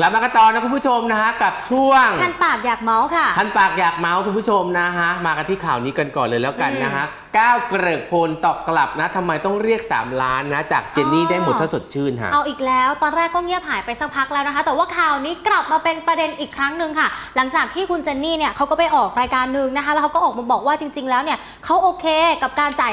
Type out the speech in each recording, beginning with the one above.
กลับมากันต่อนะคุณผู้ชมนะฮะกับช่วงคันปากอยากเมาส์ค่ะทันปากอยากเมาส์คุณผู้ชมนะฮะมากันที่ข่าวนี้กันก่อนเลยแล้วกันนะฮะก้าวเกริกพลตอกกลับนะทำไมต้องเรียก 3 ล้านนะ จากเจนนี่อ๋อได้หมดถ้าสดชื่นฮะ เอาอีกแล้วตอนแรกก็เงียบหายไปสักพักแล้วนะคะ แต่ว่าข่าวนี้กลับมาเป็นประเด็นอีกครั้งหนึ่งค่ะ หลังจากที่คุณเจนนี่เนี่ยเขาก็ไปออกรายการหนึ่งนะคะ แล้วเขาก็ออกมาบอกว่าจริง ๆ แล้วเนี่ยเขาโอเคกับการจ่าย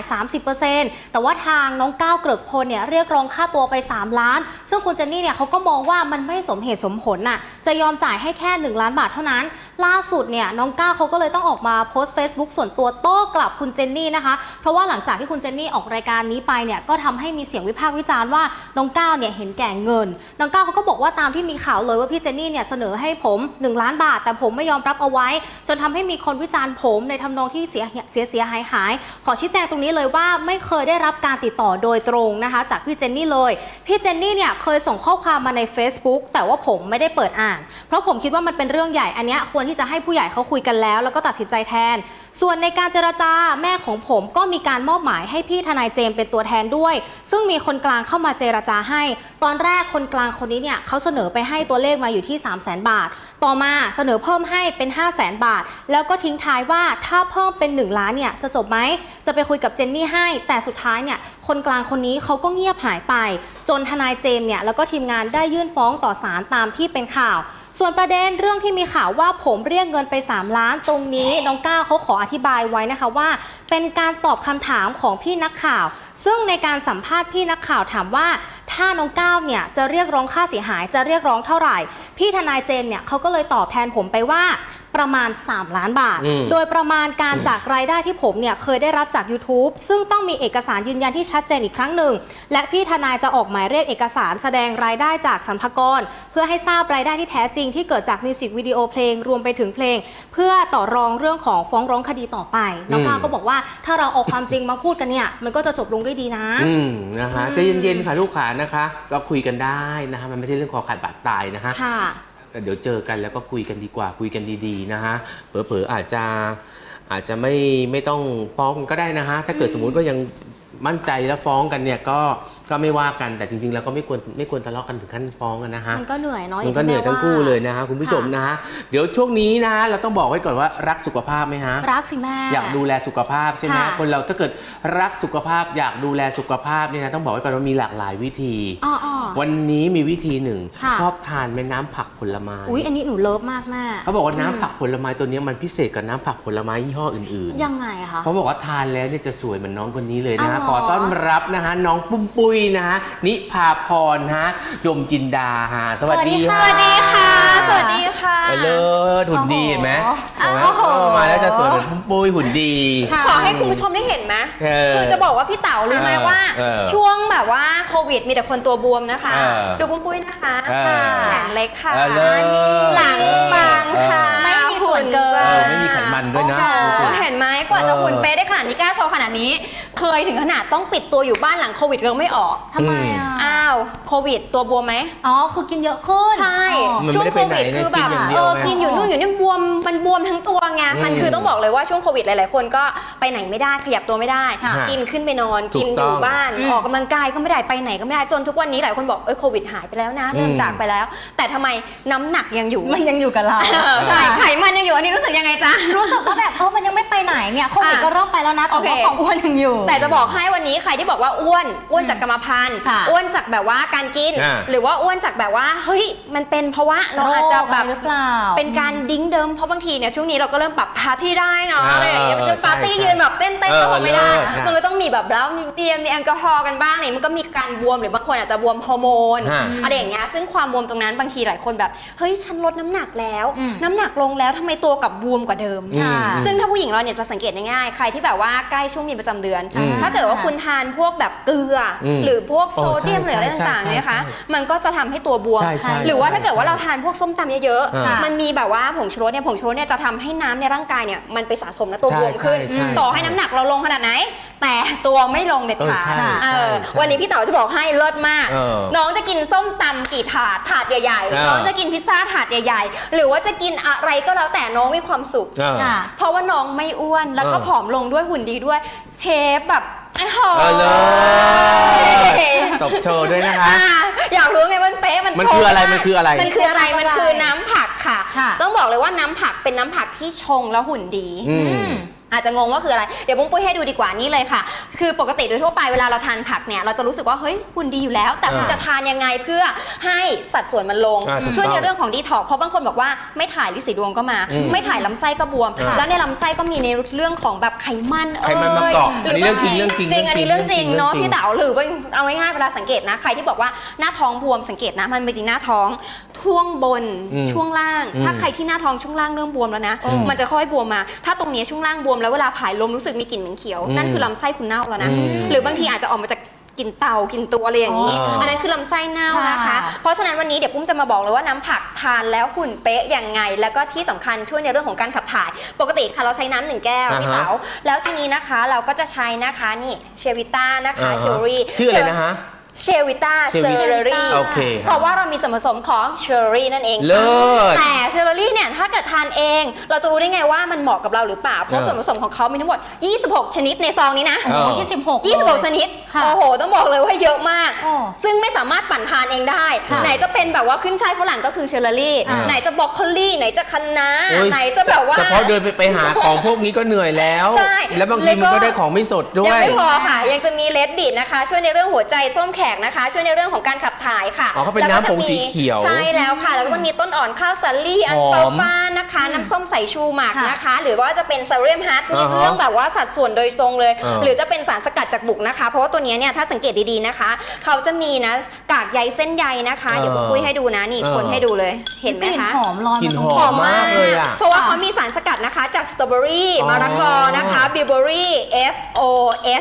30%แต่ว่าทางน้องก้าวเกริกพลเนี่ยเรียกร้องค่าตัวไป 3 ล้าน ซึ่งคุณเจนนี่เนี่ยเขาก็มองว่ามันไม่สมเหตุสมผลน่ะจะยอมจ่ายให้แค่ 1 ล้านบาทเท่านั้น ล่าสุดเนี่ยน้องก้าวเขาก็เลยต้องออกมาโพสต์ Facebook ส่วนตัวโต้กลับคุณเจนนี่นะคะ เพราะว่าหลังจากที่คุณเจนนี่ออกรายการนี้ไปเนี่ยก็ทำให้มีเสียงวิพากษ์วิจารณ์ว่าน้องก้าวเนี่ยเห็นแก่เงิน น้องก้าวเขาก็บอกว่าตามที่มีข่าวเลยว่าพี่เจนนี่เนี่ยเสนอให้ผม 1 ล้านบาท แต่ผมไม่ยอมรับเอาไว้ จนทำให้มีคนวิจารณ์ผมในทำนองที่เสียเสียเสียหายหาย ขอชี้แจงตรงนี้เลยว่าไม่เคยได้รับการติดต่อโดยตรงนะคะ จากพี่เจนนี่เลย พี่เจนนี่เนี่ยเคยส่งข้อความมาใน Facebook แต่ว่าผมไม่ได้เปิดอ่าน เพราะผมคิดว่ามันเป็นเรื่องใหญ่อันนี้ควรที่จะให้ผู้ใหญ่เขาคุยกันแล้ว แล้วก็ตัดสินใจแทน ส่วนในการเจรจาแม่ของผมก็มีการมอบหมายให้พี่ทนายเจมเป็นตัวแทนด้วย ซึ่งมีคนกลางเข้ามาเจรจาให้ ตอนแรกคนกลางคนนี้เนี่ยเขาเสนอไปให้ตัวเลขมาอยู่ที่ 3 0 0 0 0 0 บาท ต่อมาเสนอเพิ่มให้เป็น 5 0 0 0 0 0 บาท แล้วก็ทิ้งท้ายว่าถ้าเพิ่มเป็น 1 ล้านเนี่ยจะจบไหมจะไปคุยกับเจนนี่ให้ แต่สุดท้ายเนี่ยคนกลางคนนี้เขาก็เงียบหายไป จนทนายเจมเนี่ยแล้วก็ทีมงานได้ยื่นฟ้องต่อศาลตามที่เป็นข่าว ส่วนประเด็นเรื่องที่มีข่าวว่าผมเรียกเงินไป 3 ล้านตรงนี้น้องก้าวเขาขออธิบายไว้นะคะว่า เป็นการตอบคำถามของพี่นักข่าว ซึ่งในการสัมภาษณ์พี่นักข่าวถามว่า ถ้าน้องก้าวเนี่ยจะเรียกร้องค่าเสียหายจะเรียกร้องเท่าไหร่ พี่ทนายเจนเนี่ยเขาก็เลยตอบแทนผมไปว่า ประมาณ 3 ล้านบาทอืมโดยประมาณการจากรายได้ที่ผมเนี่ยเคยได้รับจาก YouTube ซึ่งต้องมีเอกสารยืนยันที่ชัดเจนอีกครั้งหนึ่ง และพี่ทนายจะออกหมายเรียกเอกสารแสดงรายได้จากสรรพากร เพื่อให้ทราบรายได้ที่แท้จริงที่เกิดจากมิวสิกวิดีโอเพลงรวมไปถึงเพลง เพื่อต่อรองเรื่องของฟ้องร้องคดีต่อไปน้องก้าวก็บอกว่าถ้าเราเอาความจริงมาพูดกันเนี่ยมันก็จะจบลงด้วยดีนะอืมนะฮะอืมใจเย็นๆค่ะลูกขานะคะ ก็คุยกันได้นะฮะมันไม่ใช่เรื่องคอขาดบาดตายนะฮะค่ะ เดี๋ยวเจอกันแล้วก็คุยกันดีกว่าคุยกันดีๆนะฮะเผลอๆอาจจะอาจจะไม่ไม่ต้องฟ้องก็ได้นะฮะถ้าเกิดสมมุติก็ยัง มั่นใจแล้วฟ้องกันเนี่ยก็ก็ไม่ว่ากันแต่จริงๆแล้วก็ไม่ควรไม่ควรทะเลาะกันถึงขั้นฟ้องกันนะฮะมันก็เหนื่อยเนาะมันก็เหนื่อยทั้งคู่เลยนะฮะคุณผู้ชมค่ะนะฮะเดี๋ยวช่วงนี้นะฮะเราต้องบอกไว้ก่อนว่ารักสุขภาพไหมฮะรักสิแม่อยากดูแลสุขภาพใช่ไหมค่ะคนเราถ้าเกิดรักสุขภาพอยากดูแลสุขภาพเนี่ยนะต้องบอกไว้ก่อนว่ามีหลากหลายวิธีอ๋ออ๋อวันนี้มีวิธีหนึ่งค่ะชอบทานเป็นน้ำผักผลไม้อุ้ยอันนี้หนูเลิฟมากแม่เขาบอกว่าน้ำผักผลไม้ตัวนี้มันพิเศษกับน้ำผักผลไม้ยี่ห้ออื่นยังไงอะคะๆเขาบอกว่าทานแล้วเนี่ยจะสวยเหมือนน้องคนนี้เลยนะฮะอ้าวเหรอขอต้อนรับนะฮะน้องปุ้มปุ้ยนะฮะนิพาพรฮะยมจินดาฮะสวัสดีสค่ะวัสดีค่ะสวัสดีค่ะไปเลยหุ่นดีเห็นไหมโอ้โหเห็นไหมโอ้โหเออมาแล้วจะสวยเหมือนปุ้มปุ้ยหุ่นดีค่ะขอให้คุณผู้ชมได้เห็นไหมเออคือจะบอกว่าพี่เต๋ารู้ไหมเออว่าเออช่วงแบบว่าโควิดมีแต่คนตัวบวมนะคะเออดูปุ้มปุ้ยนะคะเออแขนเล็กค่ะเออเลิศหลังบาง กล้าโชว์ขนาดนี้ เคยถึงขนาดต้องปิดตัวอยู่บ้านหลังโควิดเรื่องไม่ออกทำไมอะอ้าวโควิดตัวบวมไหม อ๋อ คือกินเยอะขึ้น ใช่อ๋อมันช่วไม่งได้โคไปไหนวิดไงคือแบบกินอย่างเดียวเออไง กินอยู่นู่นอยู่นี่บวมมันบวมทั้งตัวไง มันอืมคือต้องบอกเลยว่าช่วงโควิดหลาย ๆ คนก็ไปไหนไม่ได้ขยับตัวไม่ได้ ค่ะกินขึ้นไปนอนถูกิกนอต้องยู่บ้าน อืม ออกกำลังกายก็ไม่ได้ไปไหนก็ไม่ได้จนทุกวันนี้หลายคนบอกเอ้ยโควิดหายไปแล้วนะเริ่มอืม จากไปแล้ว แต่ทำไมน้ำหนักยังอยู่มันยังอยู่กับเรา เออใช่ไขมันยังอยู่อันนี้รู้สึกยังไงจ๊ะ รู้สึกว่าแบบเออมันยังไม่ไปไหนเนี่ยโควิดอะก็เริ่มไปแล้วนะแต่โอเค ว่าของอ้วนยังอยู่ แต่จะบอกให้วันนี้ใครที่บอกว่าอ้วนอ้วนจากกรรมพันธุ์ค่ะอ้วนจากแบบว่าการกิน อ่าหรือว่าอ้วนจากแบบว่าเฮ้ยมันเป็นเพราะว่าเราอาจจะแบบโรคอะไรหรือเปล่า เป็นการดิ้งเดิมเพราะบางทีเนี่ยช่วงนี้เราก็เริ่มปรับพาร์ตี้ได้เนาะอ่าอะไรอย่างเงี้ยมันจะใช่ปาร์ตี้ใช่ยืนแบบเต้นเต้นเออก็บอกไม่ได้เลิศนะมันก็ต้องมีแบบแล้วมีเบียร์มีแอลกอฮอล์กันบ้างเนี่ยมันก็มีการบวมหรือบางคนอาจจะบวมฮอร์โมนฮะ อะไรอย่างเงี้ยซึ่งความบวมตรงนั้นบางทีหลายคนแบบเฮ้ยฉันลดน้ำหนักแล้ว อืม น้ำหนักลงแล้วทำไมตัวกลับบวมกว่าเดิม อืมค่ะซึ่งถ้าผู้หญิงเราเนี่ยจะสังเกตได้ง่าย ใครที่แบบว่าใกล้ช่วงมีประจำเดือน อืมถ้าเกิดว่าคุณทานพวกแบบเกลืออมหรือพวกโอ้โซเดียมหใช่รืออะไรใช่ต่างใช่ๆเนี่ยนะคะใช่มันก็จะทำให้ตัวบวมใช่ใช่หรือว่าใช่ถ้าเกิดว่าใช่เราทานพวกส้มตำเยอะอ่าๆมันมีแบบว่าผงชูรสเนี่ยผงชูรสเนี่ยจะทำให้น้ำในร่างกายเนี่ยมันไปสะสมและตัวใช่บวมขึ้นใช่ใช่ต่อให้น้ำหนักเราลงขนาดไหน แต่ตัวไม่ลงเด็ดขาดเออใช่เออใช่วันนี้พี่เต๋อจะบอกให้เลิศมากเออน้องจะกินส้มตำกี่ถาดถาดใหญ่เออๆน้องจะกินพิซซ่าถาดใหญ่ๆ หรือว่าจะกินอะไรก็แล้วแต่น้องมีความสุขเออค่ะเพราะว่าน้องไม่อ้วนแล้วก็เออผอมลงด้วยหุ่นดีด้วย เชฟแบบ โอ้โหเออเลยตบโชว์ด้วยนะคะ อะอยากรู้ไงมันเป๊ะมันมันโชคืออะไรด้มันคืออะไร มันคืออะไรมันคือน้ำผักค่ะ ค่ะ ต้องบอกเลยว่าน้ำผักเป็นน้ำผักที่ชงแล้วหุ่นดี อืม อาจจะงงว่าคืออะไร เดี๋ยวปุ้มปุ้ยให้ดูดีกว่านี่เลยค่ะ คือปกติโดยทั่วไปเวลาเราทานผักเนี่ย เราจะรู้สึกว่าเฮ้ยหุ่นดีอยู่แล้ว แต่คุณอ่าจะทานยังไงเพื่อให้สัดส่วนมันลง อ่าถูกช่วยในต้องเรื่องของดีท็อกเพราะบางคนบอกว่าไม่ถ่ายลิสีดวงก็มา อืมไม่ถ่ายลำไส้ก็บวม อ่าแล้วในลำไส้ก็มีในเรื่องของแบบไขมันไขมันมาเกาะอันนี้เรื่องจริงเรื่องจริงจริงอันนี้เรื่เรื่อองงจจริริงงเนาะเรื่องจริง พี่เต๋าหรือว่าเอาง่ายๆเวลาสังเกตนะใครที่บอกว่าหน้าท้องบวมสังเกตนะมันเป็นจริงหน้าท้อง ช่วงบนอืมช่วงล่าง อืมถ้าใครที่หน้าท้องช่วงล่างเริ่มบวมแล้วนะ อืมมันจะค่อยบวมมา ถ้าตรงนี้ช่วงล่างบวมแล้วเวลาผายลมรู้สึกมีกลิ่นเหม็นเขียว อืมนั่นคือลำไส้คุณเน่าแล้วนะ อืมหรือบางทีอาจจะออกมาจากกลิ่นเตากลิ่นตัวอะไรอย่างนี้ อ๋ออัอันนั้นคือลำไส้เน่านะคะ ค่ะ เพราะฉะนั้นวันนี้เดี๋ยวปุ้มจะมาบอกเลยว่าน้ำผักทานแล้วหุ่นเป๊ะยังไง แล้วก็ที่สำคัญช่วยในเรื่องของการขับถ่าย ปกติค่ะเราใช้น้ำหนึ่งแก้วอ่าฮะพี่เต๋าแล้วทีนี้นะคะเราก็จะใช้นะคะนี่เชวิต้านะคะอ่าฮะเชอรี่ ชื่ออะไรนะฮะ เชวิต้าเชเซวิอรี่โอเคเพราะว่าเรามีส่วนผสมของเชอรี่นั่นเองค่ะเลิศแต่เชอรี่เนี่ยถ้าเกิดทานเอง เราจะรู้ได้ไงว่ามันเหมาะกับเราหรือเปล่า เพราะเออส่วนผสมของเขามีทั้งหมด 26 ชนิดในซองนี้นะเออยี่สิบหก 26 ชนิด ค่ะโอ้โห ต้องบอกเลยว่าเยอะมาก โอ้ซึ่งไม่สามารถปั่นทานเองได้ ค่ะไหนจะเป็นแบบว่าขึ้นช่ายฝรั่งก็คือเชอรี่ อ่า ไหนจะบรอกโคลีไหนจะคะน้าโอ้ยไหนจะแบบว่า เฉพาะเดินไปไปหาของพวกนี้ก็เหนื่อยแล้ว ใช่แล้วบางทีแล้วก็มันก็ ได้ของไม่สดด้วยังย ไม่พอค่ะ ยังจะมีเลดบีดนะคะ ช่วยในเรื่องหัวใจส้มแขกนะคะ ช่วยในเรื่องของการขับถ่ายค่ะอ๋อเขาเป็นแล้วก็จะน้ำผงสีเขียวใช่แล้วค่ะ แล้วก็จะมีต้นอ่อนข้าวสาลี่อันหอมฟาฟ้านะคะ น้ำส้มสายชูหมักค่ะนะคะ หรือว่าจะเป็นซาเรียมฮัทมีอ่าฮะเรื่องแบบว่าสัดส่วนโดยตรงเลยเออหรือจะเป็นสารสกัดจากบุกนะคะ เพราะว่าตัวเนี้ยเนี่ยถ้าสังเกตดีๆนะคะ เขาจะมีนะกากใยเส้นใยนะคะ เดี๋ยวเอผมอปุ้ยให้ดูนะนี่เออคนให้ดูเลยเห็นไหมกลิ่นคะหอมลอยกลิ่นมาหตรงอมมากเลยอะเพราะว่าค่ะเขามีสารสกัดนะคะจากสตรอเบอรี่อ๋อมะละกอนะคะบิวเบอรี่ F O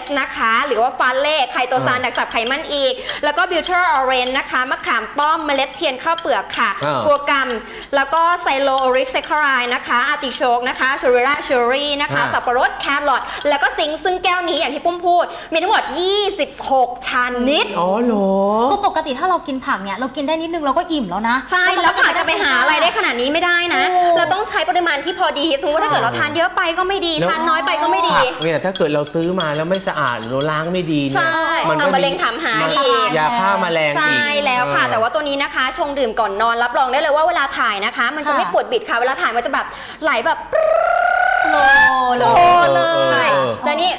S นะคะ หรือว่าฟาเล่ไคโตซานอ่าดักจับไขมันอีกแล้วก็บิวเทอร์ออเรนนะคะมะขามป้อมเมล็ดเทียนข้าวเปลือกค่ะอ่ากัวกรัมแล้วก็ไซโลโอริสเซคารายนะคะอาร์ติโชกนะคะเชอริราเชอรี่นะคะอ่า สับปะรดแครอทแล้วก็ซิงค์ซึ่งแก้วนี้อย่างที่ปุ้มพูด มีทั้งหมด 26 ชนิด อ๋อเหรอ คือปกติถ้าเรากินผักเนี่ยเรากินได้นิดนึงเราก็อิ่มแล้วนะใช่ แล้วผักจะไปหาอะไรได้ขนาดนี้ไม่ได้นะ โอ้ เราต้องใช้ปริมาณที่พอดี สมมติว่าถ้าเกิดเราทานเยอะไปก็ไม่ดี แล้ว ทานน้อยไปก็ไม่ดี ผักเนี่ยถ้าเกิดเราซื้อมาแล้วไม่สะอาดหรือเราล้างไม่ดีเนี่ยใช่มันเอาก็มะเร็งถามหามันอีกยาฆ่าแมลงใช่อีกแล้วค่ะเออแต่ว่าตัวนี้นะคะ ชงดื่มก่อนนอนรับรองได้เลยว่าเวลาถ่ายนะคะ มันจะค่ะไม่ปวดบิดค่ะเวลาถ่ายมันจะแบบไหลแบบโลเลโลยเลเออเออยเออแล้วนี่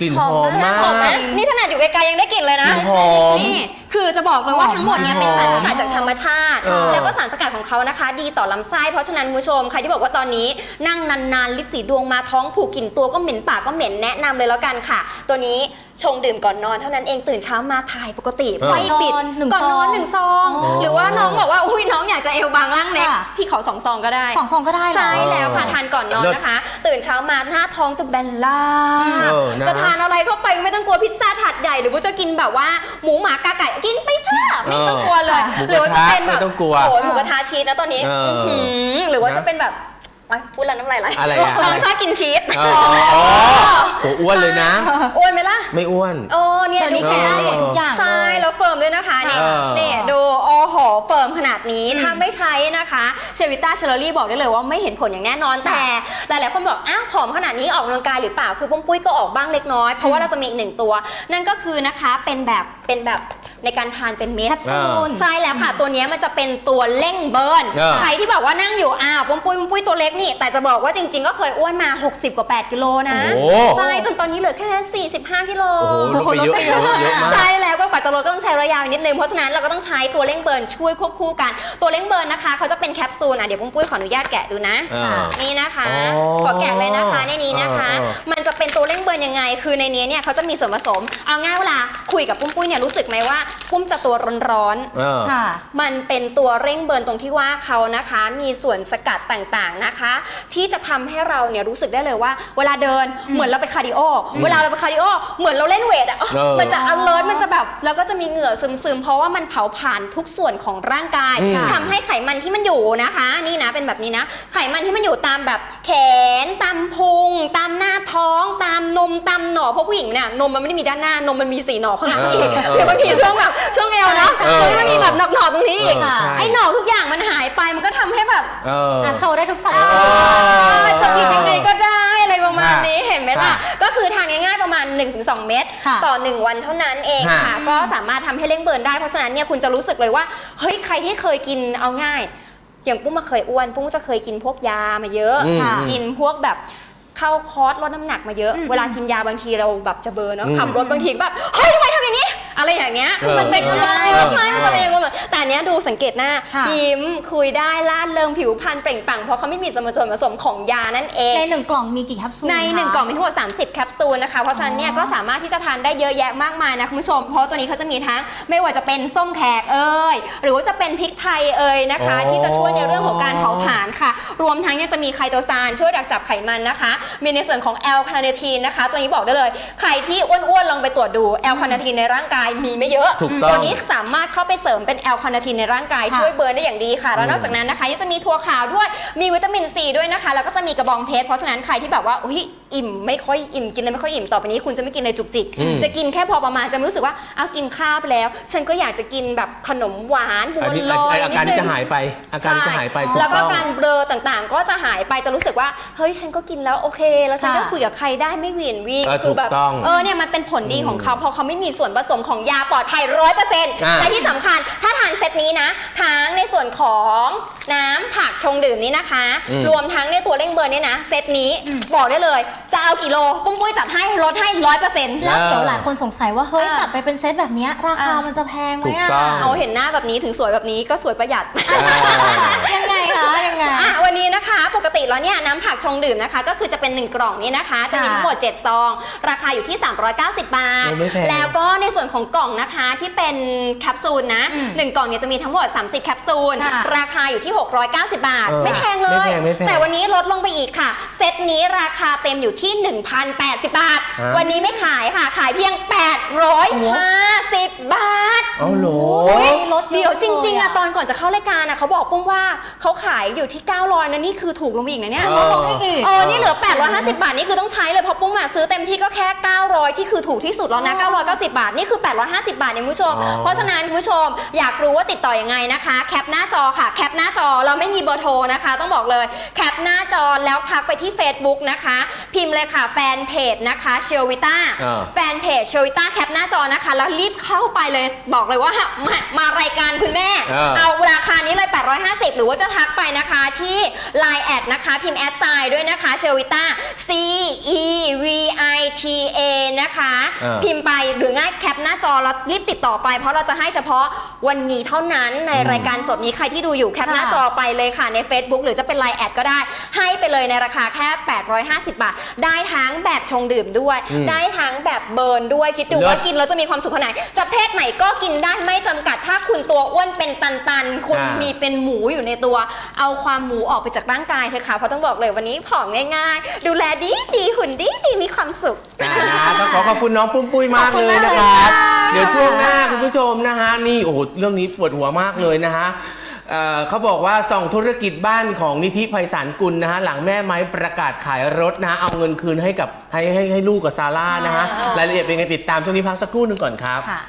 กลิ่นหอมมาก หอมไหมนี่ขนาดอยู่ไกลๆยังได้กลิ่นเลยนะกลิ่นหอมนี่คือจะบอกเลยว่าทั้งหมดเนี่ยเป็นสารสกัดจากธรรมชาติ เออ แล้วก็สารสกัดของเขานะคะ ดีต่อลำไส้เพราะฉะนั้นคุณผู้ชมใครที่บอกว่าตอนนี้นั่งนานๆลิดสีดวงมาท้องผูกกลิ่นตัวก็เหม็นปากก็เหม็นแนะนำเลยแล้วกันค่ะ ตัวนี้ชงดื่มก่อนนอนเท่านั้นเองตื่นเช้ามาถ่ายปกติเออไม่ปิดก่อนนอนหนึ่งก่อนนอนซองหนึ่งซอง อ๋อ หรือว่าน้องบอกว่าอุ้ยน้องอยากจะเอวบางร่างเล็กค่ะ พี่ขอสองซองก็ได้ สองซองก็ได้เหรอ ใช่แล้วค่ะเออทานก่อนนอนเลิศนะคะ ตื่นเช้ามาหน้าท้องจะแบนล่าเออนะ จะทานอะไรเข้าไปไม่ต้องกลัวพิซซ่าถาดใหญ่ หรือว่าจะกินแบบว่าหมูหมากาไก่กินไปเถอะไม่ต้องกลัวเลยหมูหรือว่าจะเป็นแบบไม่ต้องกลัว โอ้ยหมูกระทะชีสนะตอนนี้เอออหือหรือว่านะ จะเป็นแบบโอ๊ยพูดแล้วน้ำลายไหลอะไรอะ น้องชอบกินชีสเอออ๋อตัวอ้วนเลยนะอ้วนไหมล่ะ ไม่อ้วน โอ้เนี่ยเดี๋ยวนี้ดูแข็งแขได้หมดทุกอย่างใช่เลย แล้วเฟิร์มด้วยนะคะนี่เออนี่ดูโอ้โหเฟิร์มขนาดนี้ถ้าไม่ใช้นะคะเชวิต้าเชลลี่บอกได้เลยว่าไม่เห็นผลอย่างแน่นอนแต่ หลายๆคนบอกอ้าวผอมขนาดนี้ออกกำลังกายหรือเปล่าคือปุ้มปุ้ยก็ออกบ้างเล็กน้อย เพราะว่าเราจะมีอีกหนึ่งตัว นั่นก็คือนะคะเป็นแบบเป็นแบบ ในการทานเป็นเม็ดแคปซูลใช่แล้วค่ะ ตัวเนี้ยมันจะเป็นตัวเร่งเบิร์นเออใครที่บอกว่านั่งอยู่อ้าวปุ้มปุ้ยปุ้มปุ้ยตัวเล็กนี่ แต่จะบอกว่าจริง ๆ ก็เคยอ้วนมา 60 กว่า 8 กิโลนะ โอ้ใช่ จนตอนนี้เหลือแค่ 45 กิโลโอ้โหลดไปเยอะเยอะเยอะมาก ใช่แล้วก็กว่าจะลดก็ต้องใช้ระยะนิดนึง เพราะฉะนั้นเราก็ต้องใช้ตัวเร่งเบิร์นช่วยควบคู่กัน ตัวเร่งเบิร์นนะคะเขาจะเป็นแคปซูลอะเดี๋ยวปุ้มปุ้ยขออนุญาตแกะดูนะเออนี่นะคะ อ๋อขอแกะเลยนะคะในนี้นะคะเออเออมันจะเป็นตัวเร่งเบิร์นยังไง คือในนี้เนี่ยเขาจะมีส่วนผสม เอาง่ายเวลาคุยกับปุ้มปุ้ยเนี่ยรู้สึกไหมว่าปุ้มจะตัวร้อนๆเออค่ะ มันเป็นตัวเร่งเบิร์นตรงที่ว่าเขานะคะ มีส่วนสกัดต่างๆนะคะ ที่จะทำให้เราเนี่ยรู้สึกได้เลยว่า เวลาเดินเหมือนเราไปคาร์ดิโอเวลาเราไปคาร์ดิโอเหมือนเราเล่นเวทอะเออมันจะ alert มันจะแบบแล้วก็จะมีเหงื่อซึมๆ เพราะว่ามันเผาผ่านทุกส่วนของร่างกายอืมทำให้ไขมันที่มันอยู่นะคะ นี่นะเป็นแบบนี้นะ ไขมันที่มันอยู่ตามแบบแขนตามพุง ตามหน้าท้อง ตามนมตามหนอเพราะผู้หญิงเนี่ยนมมันไม่ได้มีด้านหน้านมมันมีสี่หนอข้างหลังอีกเออเออ เดี๋ยวบางทีช่วงแบบช่วงเอวเนาะเออมันก็มีแบบหนอกๆตรงนี้อีกเออใช่ ไอ้หนอกทุกอย่างมันหายไปมันก็ทำให้แบบเออ อะโชว์ได้ทุกสัดเอส่วนอจะผิดยังไงก็ได้อะไรประมาณมาณนี้เห็นไหมล่ะค่ะ ก็คือทานง่ายๆประมาณ 1-2 เม็ดค่ะ ต่อ 1 วันเท่านั้นเองค่ะ ค่ะ ก็สามารถทำให้เร่งเบิร์นได้เพราะฉะนั้นเนี่ยคุณจะรู้สึกเลยว่า เฮ้ยใครที่เคยกินเอาง่าย อย่างปุ้มมาเคยอ้วนปุ้มจะเคยกินพวกยามาเยอะ อืมค่ะกินพวกแบบเข้าคอร์สลดน้ำหนักมาเยอะ อืม เวลากินยาบางทีเราแบบจะเบลอร์เนาะอืมขับรถบางทีแบบเฮ้ยทำไมทำอย่างนี้ อะไรอย่างเงี้ยคือมันเป็นเอออารมณ์เออใช่มันจะเป็นอารมณ์แบบแต่อันเนี้ยดูสังเกตหน้าค่ะ ยิ้มคุยได้ล่าเริงผิวพรรณเปล่งปลั่งเพราะเขาไม่มีส่วนผสมของยานั่นเอง ในหนึ่งกล่องมีกี่แคปซูลใน คะ 1 กล่องมีทั้งหมด 30 แคปซูลนะคะ เพราะฉะนั้นเนี่ยอ๋อก็สามารถที่จะทานได้เยอะแยะมากมายนะคุณผู้ชม เพราะตัวนี้เขาจะมีทั้งไม่ว่าจะเป็นส้มแขกเอ่ยหรือว่าจะเป็นพริกไทยเอ่ยนะคะ อ๋อ ที่จะช่วยในเรื่องของการเผาผลาญค่ะ รวมทั้งยังจะมีไคโตซานช่วยดักจับไขมันนะคะ มีในส่วนของแอลคาเนทีนนะคะ ตัวนี้บอกได้เลย ใครที่อ้วนๆลองไปตรวจดูแอลคาเนทีนในร่างกายมีไม่เยอะถูกต้องตัวนี้สามารถเข้าไปเสริมเป็นแอลคาเนทีนในร่างกายค่ะช่วยเบิร์นได้อย่างดีค่ะ แล้วนอกจากนั้นนะคะยังจะมีถั่วขาวด้วยมีวิตามินซีด้วยนะคะแล้วก็จะมีกระบองเพชรเพราะฉะนั้นใครที่แบบว่าอุ้ย อิ่มไม่ค่อยอิ่มกินแล้วไม่ค่อยอิ่มต่อไปนี้คุณจะไม่กินอะไรจุกจิก อืมจะกินแค่พอประมาณจะไม่รู้สึกว่าเอากินข้าวไปแล้ว ฉันก็อยากจะกินแบบขนมหวานบัอันวนี้ลอยอานิการดนี้นึจะงหายไป อาการจะหายไปถูกแล้วก็ต้อง การเบลอต่างๆ ก็จะหายไปจะรู้สึกว่า เฮ้ยฉันก็กินแล้วโอเค แล้วฉันก็ค่ะคุยกับใครได้ไม่หวีนวีเออคือแบบถูกต้องเออเนี่ยมันเป็นผลดีของเขาเพราะเขาไม่มีส่วนผสมของยาปลอดภัยร้อยเปอร์เซ็นต์อ่า และที่สำคัญถ้าทานเซตนี้นะทั้งในส่วนของน้ำผักชงดื่มนี้นะคะอืมรวมทั้งในตัวเร่งเบิร์นเนี่ยนะ เซตนี้อืมบอกได้เลยจะเอากี่โลปุ้มปุ้ยจัดให้ลดให้ร้อยเปอร์เซ็นต์แล้วเดี๋ยวหลายคนสงสัยว่าเฮ้ยอ่า จัดไปเป็นเซตแบบเนี้ยราคาอ่ามัมันจะแพงไหมถูกอะต้อง เอาเห็นหน้าแบบนี้ถึงสวยแบบนี้ก็สวยประหยัดยังไงคะยังไง อะวันนี้นะคะปกติแล้วเนี่ยน้ำผักชงดื่มนะคะ ก็คือจะเป็น 1 กล่องนี้นะคะ จะมีทั้งหมด 7 ซอง ราคาอยู่ที่ 390 บาท โอ้ไม่แพงแล้วก็ในส่วนของกล่องนะคะที่เป็นแคปซูลนะ อืม1 กล่องเนี่ยจะมีทั้งหมด 30 แคปซูล ค่ะ ราคาอยู่ที่ 690 บาท เออไม่แพงเลไม่ย แพงไม่แพงแต่วันนี้ลดลงไปอีกค่ะ เซตนี้ราคาเต็มอยู่ที่ 1,080 บาท ฮะ วันนี้ไม่ขายค่ะ ขายเพียง 850 บาท เอาเหรอโอ้ย ลดเยอะเดี๋ยวจริงๆเลยอะอะตอนก่อนจะเข้ารายการอะเขาบอกปุ้มว่าเขาขายอยู่ที่ 900นะนี่คือถูกลงไปอีกนะเนี่ย เอลดลงให้อีกเออ นี่เหลือ 850 บาท นี่คือต้องใช้เลยเพราะปุ้มอะซื้อเต็มที่ก็แค่ 900 ที่คือถูกที่สุดแล้วนะอ๋อ990 บาท นี่คือ 850 บาทเนี่ยคุณผู้ชม อ๋อ เพราะฉะนั้นคุณผู้ชมอยากรู้ว่าติดต่อยังไงนะคะ แคปหน้าจอค่ะ แคปหน้าจอเราไม่มีเบอร์โทรนะคะ ต้องบอกเลย แคปหน้าจอแล้วทักไปที่ Facebook นะคะ พิมพ์เลยค่ะแฟนเพจนะคะเชลวิต้าเออแฟนเพจเชลวิต้าแคปหน้าจอนะคะ แล้วรีบเข้าไปเลยบอกเลยว่ามามารายการคุณแม่เออเอาราคานี้เลย 850 หรือว่าจะทักไปนะคะที่ Line แอดนะคะ พิมพ์แอดไซน์ด้วยนะคะเชลวิต้า C E V I T A นะคะ เออ พิมพ์ไปหรือง่ายแคปหน้าจอแล้วรีบติดต่อไป เพราะเราจะให้เฉพาะวันนี้เท่านั้นในอืมรายการสดนี้ใครที่ดูอยู่แคปหน้าค่ะจอไปเลยค่ะใน Facebook หรือจะเป็น Line แอดก็ได้ ให้ไปเลยในราคาแค่ 850 บาท ได้ทั้งแบบชงดื่มด้วย อืมได้ทั้งแบบเบิร์นด้วยคิดดูเลิศ ว่ากินแล้วจะมีความสุขขนาดไหนจะเพศไหนก็กินได้ไม่จำกัดถ้าคุณตัวอ้วนเป็นตันๆ คุณอ่ามีมีเป็นหมูอยู่ในตัว เอาความหมูออกไปจากร่างกายเถอะค่ะ เพราะต้องบอกเลยวันนี้ผอมง่ายๆ ดูแลดีดีหุ่นดีดีมีความสุข นะต้องขอขอบคุณน้องปุ้มปุ้ยมากขอบคุณเลยนะมากครับ เลยค่ะ เดี๋ยวช่วงหน้าคุณผู้ชมนะฮะนี่โอ้โหเรื่องนี้ปวดหัวมากเลยนะฮะเอ่อเขาบอกว่าส่องธุรกิจบ้านของนิธิไพศาลกุลนะฮะหลังแม่ไม้ประกาศขายรถนะฮะเอาเงินคืนให้กับให้ให้ให้ลูกกับซาร่านะฮะใช่รายละเอียดเป็นไงติดตามช่วงนี้พักสักครู่หนึ่งก่อนครับ ค่ะ